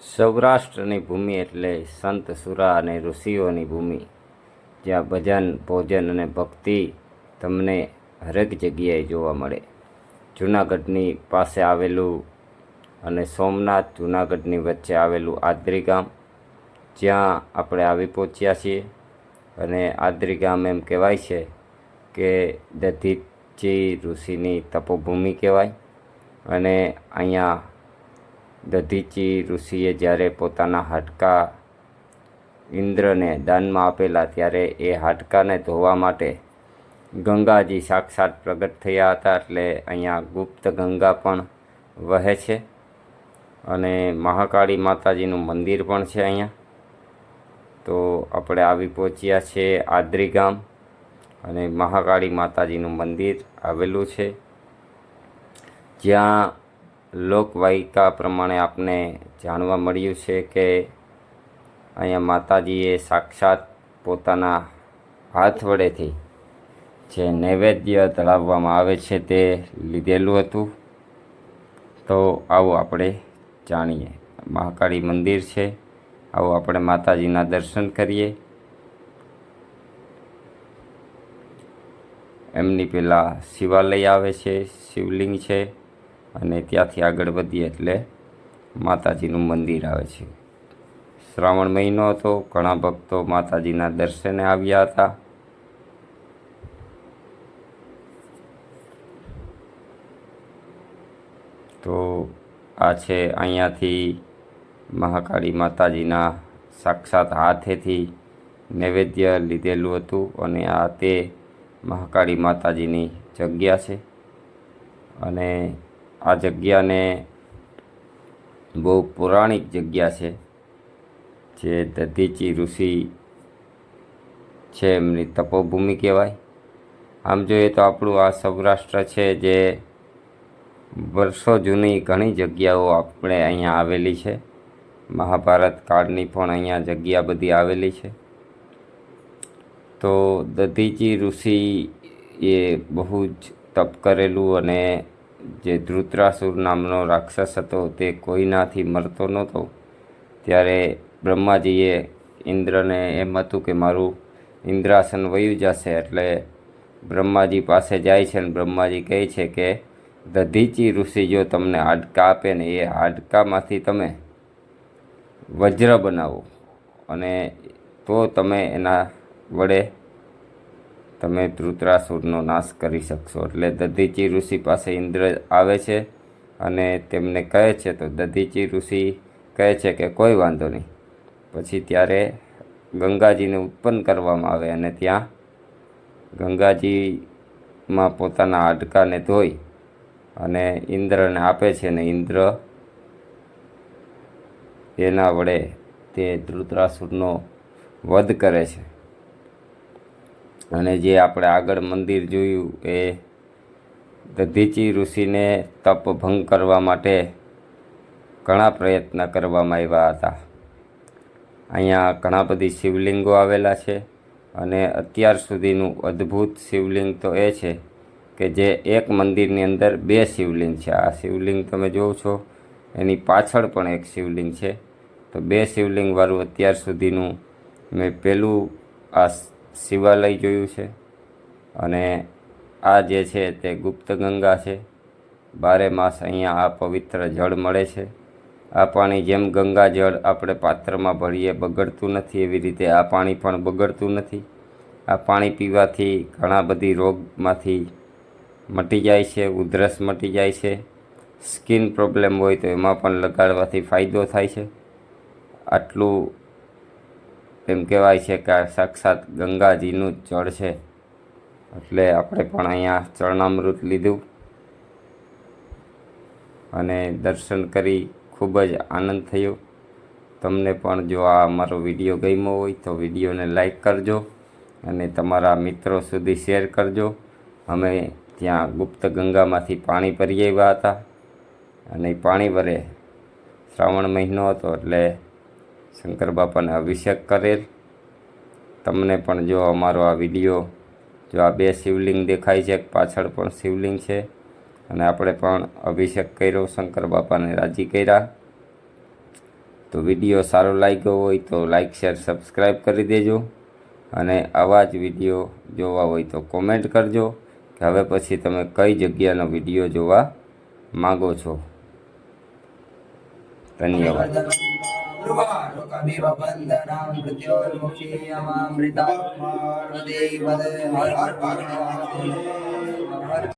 સૌરાષ્ટ્રની ભૂમિ એટલે સંત, સુરા અને ઋષિઓની ભૂમિ. જ્યાં ભજન, ભોજન અને ભક્તિ તમને હરેક જગ્યાએ જોવા મળે. જૂનાગઢની પાસે આવેલું અને સોમનાથ જૂનાગઢની વચ્ચે આવેલું આદરી ગામ, જ્યાં આપણે આવી પહોંચ્યા છીએ. અને આદરી ગામ એમ કહેવાય છે કે દધીચી ઋષિની તપોભૂમિ કહેવાય. અને અહીંયા દધીચી ઋષિએ જ્યારે પોતાના હાડકાં ઇન્દ્રને દાનમાં આપેલા ત્યારે એ હાડકાને ધોવા માટે ગંગાજી સાક્ષાત પ્રગટ થયા હતા એટલે અહીંયા ગુપ્ત ગંગા પણ વહે છે અને મહાકાળી માતાજીનું મંદિર પણ છે અહીંયા. તો આપણે આવી પહોંચ્યા છે આદરી ગામ અને મહાકાળી માતાજીનું મંદિર આવેલું છે. જ્યાં લોકવાયકા પ્રમાણે આપને જાણવા મળ્યું છે કે અહીંયા માતાજીએ સાક્ષાત પોતાના હાથ વડેથી જે નૈવેદ્ય ધરાવવામાં આવે છે તે લીધેલું હતું. તો આવો આપણે જાણીએ. મહાકાળી મંદિર છે. આવો આપણે માતાજીના દર્શન કરીએ. એમની પહેલાં શિવાલય આવે છે, શિવલિંગ છે. અને ત્યાંથી આગળ વધીએ એટલે માતાજીનું મંદિર આવે છે. શ્રાવણ મહિનો હતો, ઘણા ભક્તો માતાજીના દર્શને આવ્યા હતા. તો આ છે અહીંયાથી મહાકાળી માતાજીના સાક્ષાત હાથેથી નૈવેદ્ય લીધેલું હતું અને આ તે મહાકાળી માતાજીની જગ્યા છે. અને આ જગ્યાને બહુ પૌરાણિક જગ્યા છે, જે દધીચી ઋષિ છે, એમની તપોભૂમિ કહેવાય. આમ જોઈએ તો આપણું આ સૌરાષ્ટ્ર છે, જે વર્ષો જૂની ઘણી જગ્યાઓ આપણે અહીંયા આવેલી છે. મહાભારત કાળની પણ અહીંયા જગ્યા બધી આવેલી છે. તો દધીચી ઋષિ એ બહુ જ તપ કરેલું અને જે ધૃતરાસુર નામનો રાક્ષસ હતો તે કોઈનાથી મરતો નહોતો. ત્યારે બ્રહ્માજીએ ઇન્દ્રને એમ હતું કે મારું ઇન્દ્રાસન વયું જશે એટલે બ્રહ્માજી પાસે જાય છે અને બ્રહ્માજી કહે છે કે, દધીચી ઋષિ જો તમને હાડકા આપે ને એ હાડકામાંથી તમે વજ્ર બનાવો અને તો તમે એના વડે તમે ધૃતરાસુરનો નાશ કરી શકશો. એટલે દધીચી ઋષિ પાસે ઇન્દ્ર આવે છે અને તેમને કહે છે, તો દધીચી ઋષિ કહે છે કે કોઈ વાંધો નહીં. પછી ત્યારે ગંગાજીને ઉત્પન્ન કરવામાં આવે અને ત્યાં ગંગાજીમાં પોતાના હાડકાને ધોઈ અને ઇન્દ્રને આપે છે ને ઇન્દ્ર એના વડે તે ધૃતરાસુરનો વધ કરે છે. અને જે આપણે આગળ મંદિર જોયું એ દધીચી ઋષિને તપ ભંગ કરવા માટે ઘણા પ્રયત્ન કરવામાં આવ્યા હતા. અહીંયા ઘણા બધી શિવલિંગો આવેલા છે અને અત્યાર સુધીનું અદ્ભુત શિવલિંગ તો એ છે કે જે એક મંદિરની અંદર બે શિવલિંગ છે. આ શિવલિંગ તમે જોવો છો, એની પાછળ પણ એક શિવલિંગ છે. તો બે શિવલિંગવાળું અત્યાર સુધીનું મેં પહેલું આ શિવાલય જોયું છે. અને આ જે છે તે ગુપ્ત ગંગા છે. બારે માસ અહીંયા આ પવિત્ર જળ મળે છે. આ પાણી જેમ ગંગા જળ આપણે પાત્રમાં ભરીએ બગડતું નથી એવી રીતે આ પાણી પણ બગડતું નથી. આ પાણી પીવાથી ઘણા બધી રોગમાંથી મટી જાય છે, ઉધરસ મટી જાય છે. સ્કિન પ્રોબ્લેમ હોય તો એમાં પણ લગાડવાથી ફાયદો થાય છે. આટલું એમ કહેવાય છે કે આ સાક્ષાત ગંગાજીનું જ જળ છે. એટલે આપણે પણ અહીંયા ચરણામૃત લીધું અને દર્શન કરી ખૂબ જ આનંદ થયો. તમને પણ જો આ અમારો વીડિયો ગમ્યો હોય તો વિડીયોને લાઈક કરજો અને તમારા મિત્રો સુધી શેર કરજો. અમે ત્યાં ગુપ્ત ગંગામાંથી પાણી ભરી આવ્યા હતા અને પાણી ભરે શ્રાવણ મહિનો હતો એટલે શંકર બાપાને અભિષેક કરેલ. તમને પણ જો અમારો આ વીડિયો, જો આ બે શિવલિંગ દેખાય છે પાછળ પણ શિવલિંગ છે. અને આપણે પણ અભિષેક કર્યો, શંકર બાપાને રાજી કર્યા. તો વીડિયો સારો લાગ્યો હોય તો લાઈક, શેર, સબસ્ક્રાઈબ કરી દેજો. અને આવા જ વીડિયો જોવા હોય તો કોમેન્ટ કરજો કે હવે પછી તમે કઈ જગ્યાનો વીડિયો જોવા માગો છો. ધન્યવાદ. लोकमेव बन्धनां मृत्योर्मुक्षीयमामृता देवदे हर हर हर